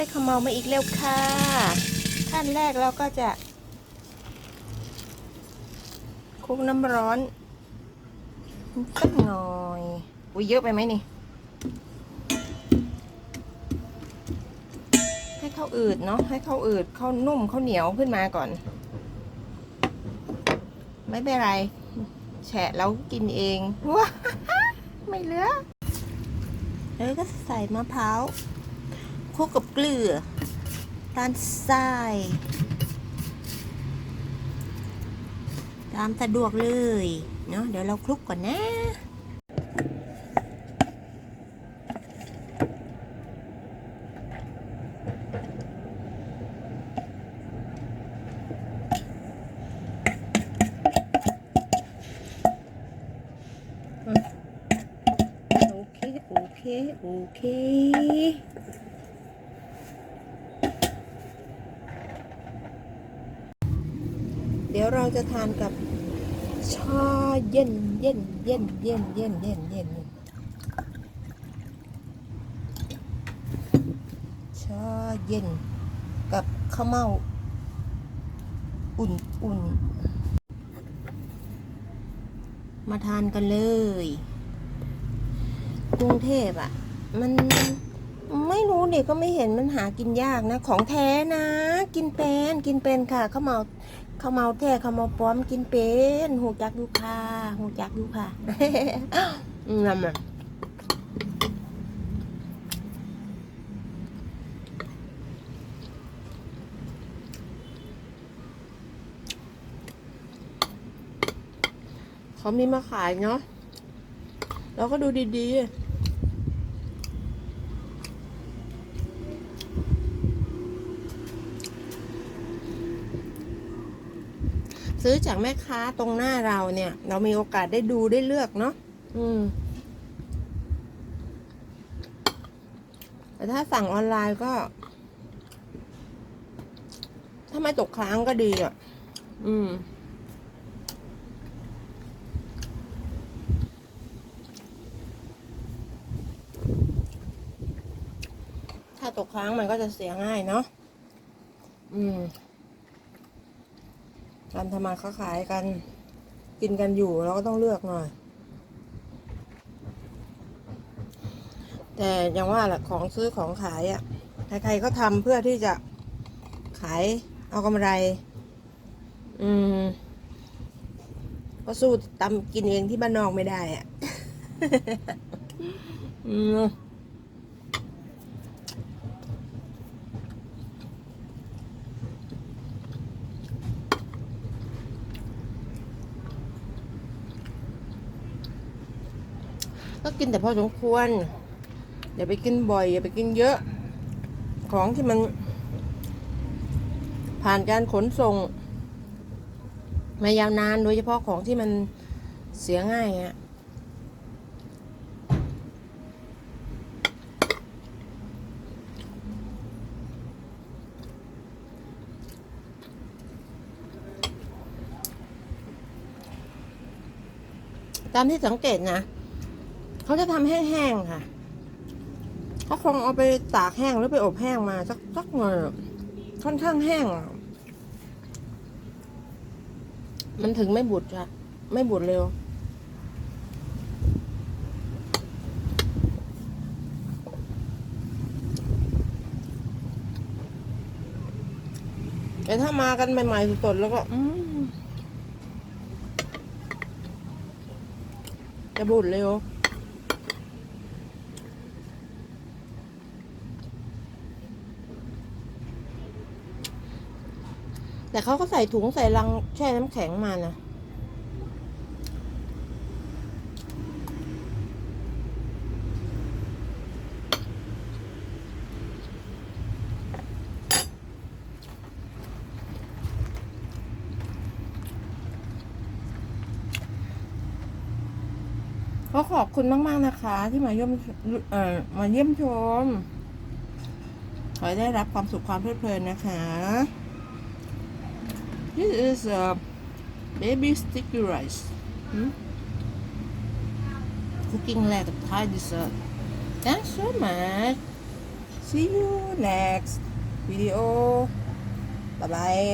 ได้ขมเมามาอีกแล้วค่ะ ขั้นแรกเราก็จะคลุกน้ำร้อนสักหน่อยอุ้ยเยอะไปไหมนี่ ให้เข้าอืดเนาะให้เข้าอืดเข้านุ่มเข้าเหนียวขึ้นมาก่อน ไม่เป็นไร แฉะแล้วกินเองว้าไม่เหลือแล้วก็ใส่มะพร้าว คลุกกับเกลือตาลทราย ตามสะดวกเลย เนาะเดี๋ยวเราคลุกก่อนนะโอเค โอเค โอเค เดี๋ยวเราจะทานกับชาเย็นเย็นเย็นเย็นเย็นเย็นเย็นชาเย็นกับข้าวเม่าอุ่นอุ่นมาทานกันเลย กรุงเทพอะ่ะ มันไม่รู้เด็กก็ไม่เห็นมันหากินยากนะ ของแท้นะ กินเป็นกินเป็นค่ะข้าวเมา เขาเมาแท้เขาเมาปลอมกินเป็นหูจักดูค่ะหูจักดูค่ะนั่นมันเขามีมาขายเนาะเราก็ดูดีๆ ซื้อจากแม่ค้าตรงหน้าเราเนี่ย เรามีโอกาสได้ดูได้เลือกเนาะอืมแต่ถ้าสั่งออนไลน์ก็ ถ้าไม่ตกค้างก็ดีอะ อืม ถ้าตกค้างมันก็จะเสียง่ายเนาะอืม การทำมาค้าขายกันกินกันอยู่เราก็ต้องเลือกหน่อย แต่อย่างว่าแหละของซื้อของขายอะ่ะใครๆก็ทำเพื่อที่จะขายเอากำไร อืม ก็สู้ตำกินเองที่บ้านนอกไม่ได้อะ่ะ อืม ก็กินแต่พอสมควร อย่าไปกินบ่อย อย่าไปกินเยอะ ของที่มัน ผ่านการขนส่ง มายาวนานโดยเฉพาะของที่มันเสียง่ายอะตามที่สังเกตนะ เขาจะทำแห้งๆค่ะเขาคงเอาไปตากแห้งหรือไปอบแห้งมาสักสักหน่อยอะค่อนข้างแห้งอะมันถึงไม่บุดอะไม่บุดเร็ว แต่ถ้ามากันใหม่ๆสดๆแล้วก็อืมจะบุดเร็ว แต่เขาก็ใส่ถุงใส่ลังแช่น้ำแข็งมานะก็ขอบคุณมาก ๆ นะคะ ที่มาเยี่ยมเอ่อมาเยี่ยมชม ขอให้ได้รับความสุขความเพลิดเพลินนะคะ This is a baby sticky rice. Hmm? Cooking like a Thai dessert. Thanks so much. see you next video bye bye